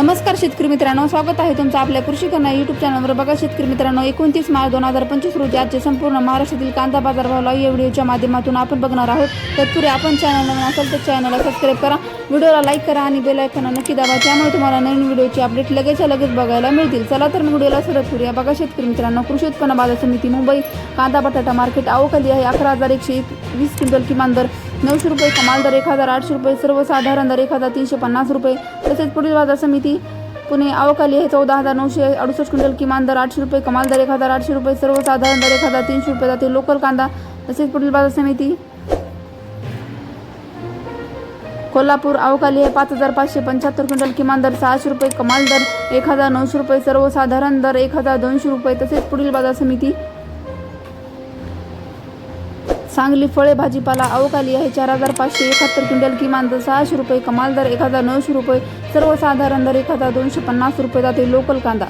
नमस्कार शेतकरी मित्रांनो स्वागत आहे तुमचं आपल्या कृषी कन्या युट्यूब चॅनलवर बघा शेतकरी मित्रांनो एकोणतीस मार्च दोन हजार पंचवीस रोजी आजचे संपूर्ण महाराष्ट्रातील कांदा बाजार भाव लाईव्ह या व्हिडिओच्या माध्यमातून आपण बघणार आहोत. तत्पूर्वी आपण चॅनल नवीन असेल तर चॅनलला सबस्क्राईब करा व्हिडिओला लाईक करा आणि बेल आयकॉन नक्की दाबा त्यामुळे तुम्हाला नवीन व्हिडिओची अपडेट लगेचच्या लगेच बघायला मिळतील. चला तर मग व्हिडिओला सुरुवात करूया. बघा शेतकरी मित्रांनो कृषी उत्पन्न बाजार समिती मुंबई कांदा बटाटा मार्केट अवकाली आहे अकरा हजार एकशे वीस क्विंटल किमान दर. नऊशे रुपये कमाल दर एक हजार आठशे रुपये सर्वसाधारण दर एक हजार तीनशे पन्नास रुपये. तसेच पुढील बाजार समिती पुणे अवकाली आहे चौदा हजार नऊशे अडुसष्ट क्विंटल किमान दर आठशे रुपये कमाल दर एक हजार आठशे रुपये सर्वसाधारण दर एक हजार तीनशे रुपये जाते लोकल कांदा. तसेच पुढील बाजार समिती कोल्हापूर अवकाली आहे पाच हजार पाचशे पंच्याहत्तर क्विंटल किमान दर सहाशे रुपये कमाल दर एक हजार नऊशे रुपये सर्वसाधारण दर एक हजार दोनशे रुपये. तसेच पुढील बाजार समिती सांगली फळे भाजीपाला अवकाली आहे. चार हजार पाचशे एकाहत्तर क्विंटल किमान दर सहाशे रुपये कमाल दर एक हजार नऊशे रुपये सर्वसाधारण दर एक हजार दोनशे पन्नास रुपये जाते लोकल कांदा.